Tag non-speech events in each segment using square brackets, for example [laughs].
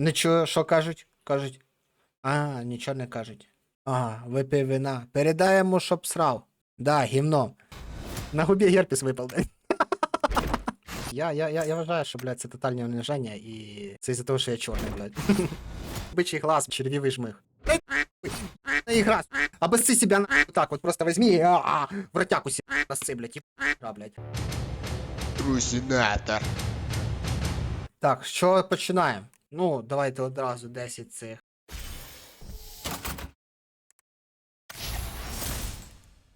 Не чую, що кажуть? Кажуть. А, нічого не кажуть. Ага, випив вина. Передаємо, щоб срав. Да, гімно. На губі герпес випав, блядь. [laughs] Я, я, я, я вважаю, що, блядь, це тотальне униження, і це із-за того, що я чорний, блядь. [laughs] Бичий глаз, червивий жмих. И раз. Обосси себя на... Вот так вот просто возьми и а, а, в ротяку себе обосси, блядь, и а, блядь. Трусінатор. Так, що починаємо? Ну, давайте одразу 10 цих.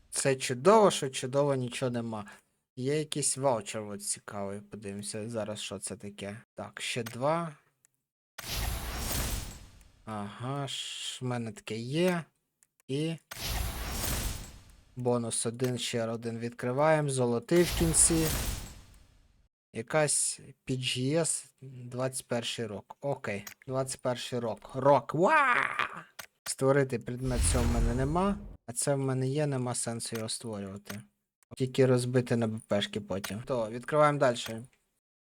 Це чудово, що чудово нічого нема. Є якийсь ваучер от цікавий. Подивимося зараз, що це таке. Так, ще два. Ага, ж в мене таке є. І. Бонус один, ще один відкриваємо. Золотий в кінці. Якась PGS 21 рок. Окей, 21 рок. Рок. Ва! Створити предмет цього в мене нема. А це в мене є, нема сенсу його створювати. Тільки розбити на БПшки потім. То, відкриваємо далі.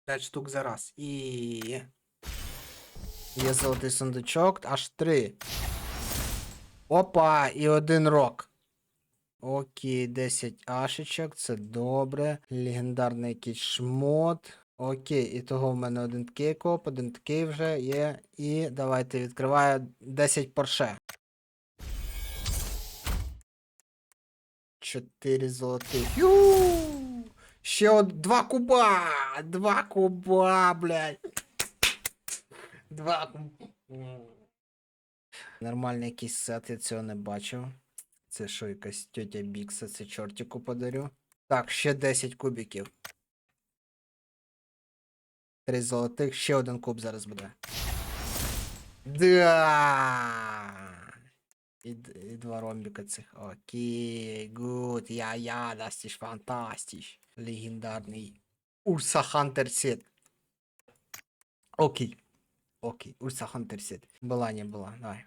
5 штук за раз. І. Є золотий сундучок, аж 3. Опа! І один рок. Окей, 10 ашечок, це добре. Легендарний якийсь шмот. Окей, і того в мене один такий коп, один такий вже є. І давайте відкриваю 10 порше. 4 золотих. Ю! Ще од... два куба! Два куба, блядь. Два куба. Нормальний якийсь сет, я цього не бачив. Це що, якась тьотя Бікса, це чортику подарю. Так, ще 10 кубиків. Три золотих, ще один куб зараз буде. Да! І, і два ромбіка цих. Окей, гуд, я, я, дастіш фантастіш. Легендарний Урса Хантер Сет. Окей. Окей, Урса Хантер Сет. Була, не була. Давай.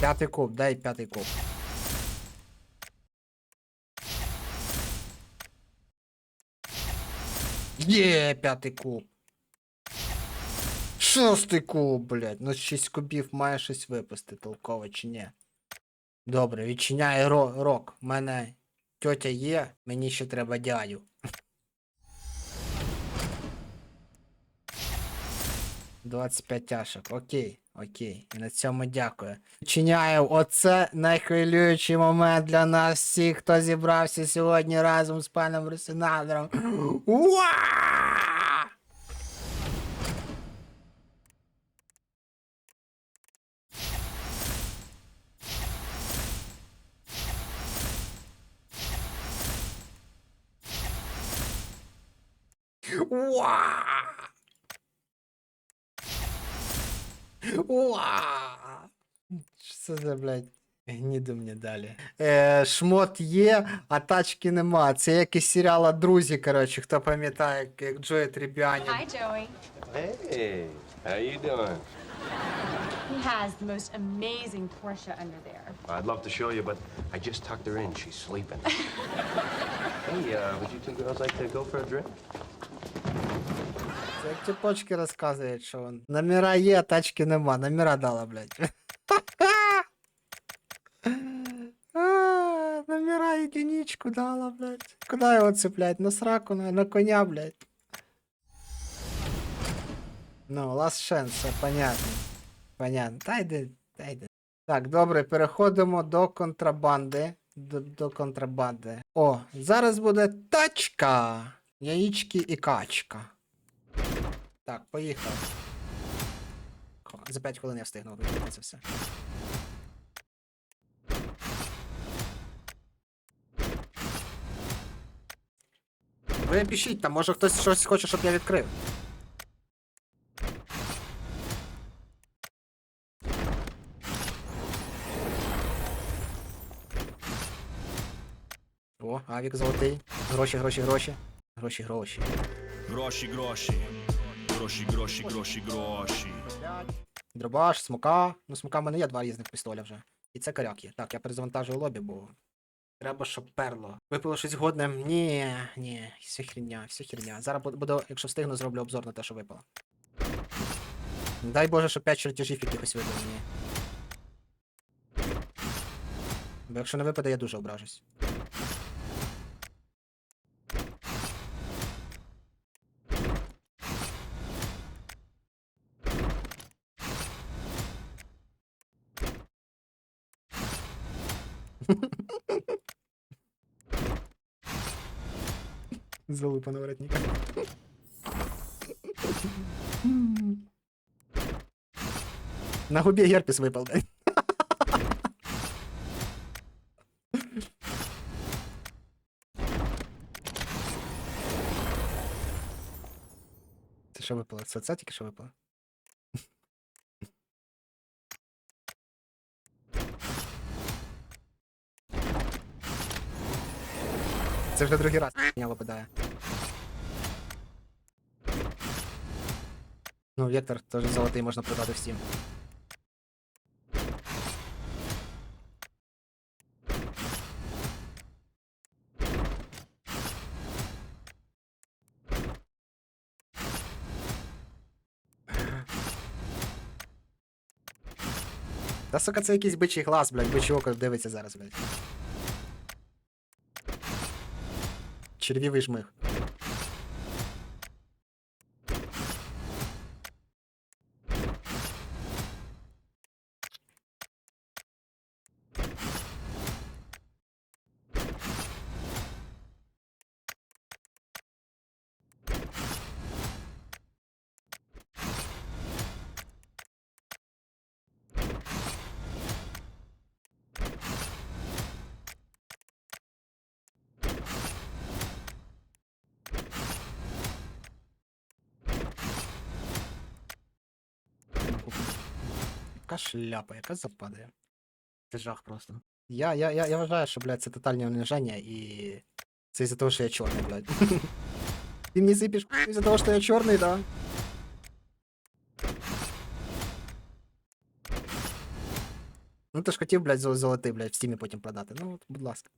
П'ятий куб, дай п'ятий куб. Є, п'ятий куб. Шостий куб, блядь. Ну 6 кубів має щось випасти, толково чи ні. Добре, відчиняє ро рок. У мене тьотя є, мені ще треба дядю. Двадцять п'ять тяшок, окей, окей. І на цьому дякую. Відчиняю, оце найхвилюючий момент для нас всіх, хто зібрався сьогодні разом з паном Ресенатором. [gasps] Уа! Уа! Що це за, блядь? Гніду мені далі. Е, шмот є, а тачки нема. Це якийсь серіал Друзі, коротше, хто пам'ятає, як Джої Трібіані. Hi, Joey. Hey, how you doing? He has the most amazing Porsche under there. I'd love to show you, but I just tucked her in. She's sleeping. hey, uh, would you two girls like to go for a drink? Як тіпочки розказують, що вон. Номера є, а тачки нема. Номера дала, блядь. [laughs] Номера единичку дала, блядь. Куда його цеплять? На сраку, на, на коня, блядь. Ну, last chance, все понятно. Понятно. Та йди, та йди. Так, добре, переходимо до контрабанди. До, до контрабанди. О, зараз буде тачка. Яєчки і качка. Так, поїхали. Хо- За 5 хвилин я встигну робити це все. Ви пишіть там, може хтось щось хоче, щоб я відкрив. О, авік золотий. Гроші, гроші, гроші. Гроші, гроші. Гроші, гроші. Гроші, гроші, гроші, гроші. Дробаш, смока. Ну, смока в мене є два різних пістоля вже. І це коряк є. Так, я перезавантажую лобі, бо. Треба, щоб перло. Випало щось годне. Ні, ні, все херня, все херня. Зараз буду, якщо встигну, зроблю обзор на те, що випало. Дай Боже, щоб 5 чертежів якихось випало. Бо якщо не випаде, я дуже ображусь. Залупа на воротника. На губе герпес выпал, да? Це що випало? Це тільки що? Це вже другий раз хуйня випадає. Ну, вектор теж золотий можна продати всім. Та сука, це якийсь бичий глаз, блядь, бичий око дивиться зараз, блядь. Червівий жмих. Яка шляпа, яка западає. Це жах просто. Я, я, я, я вважаю, що, блядь, це тотальне униження і. Це із-за того, що я чорний, блядь. Ти мені сипиш із-за того, що я чорний, да? Ну ти ж хотів, блядь, зо- золотий, блядь, в стімі потім продати. Ну, от, будь ласка.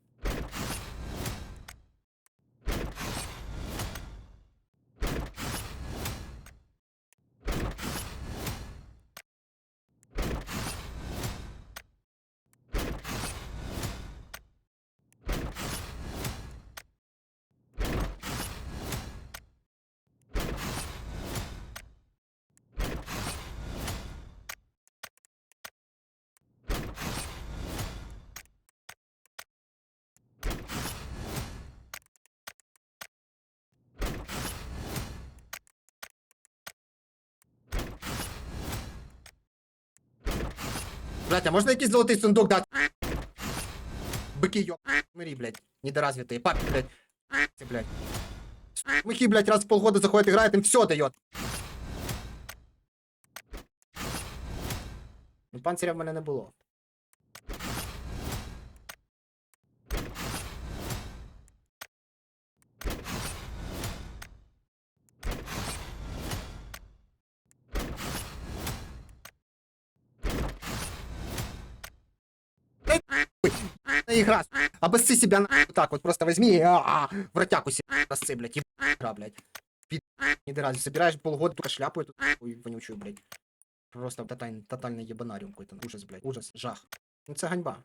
Блядь, а можна якийсь золотий сундук дати? Быки, ёб... Мирі, блядь, недоразвитые. Папи, блядь. Це, блядь. Михи, блядь, раз в полгода заходит, играет, им все дает. Ну, панциря в мене не було. на игра. Обосси себя на вот так вот, просто возьми и а, -а, в ротяку себе обоссы, блядь, и игра, блядь. Пи***, не дыра, собираешь полгода только шляпу эту ой, вонючую, блядь. Просто тоталь, тотальный ебанариум какой-то. Ужас, блядь, ужас, жах. Ну це ганьба.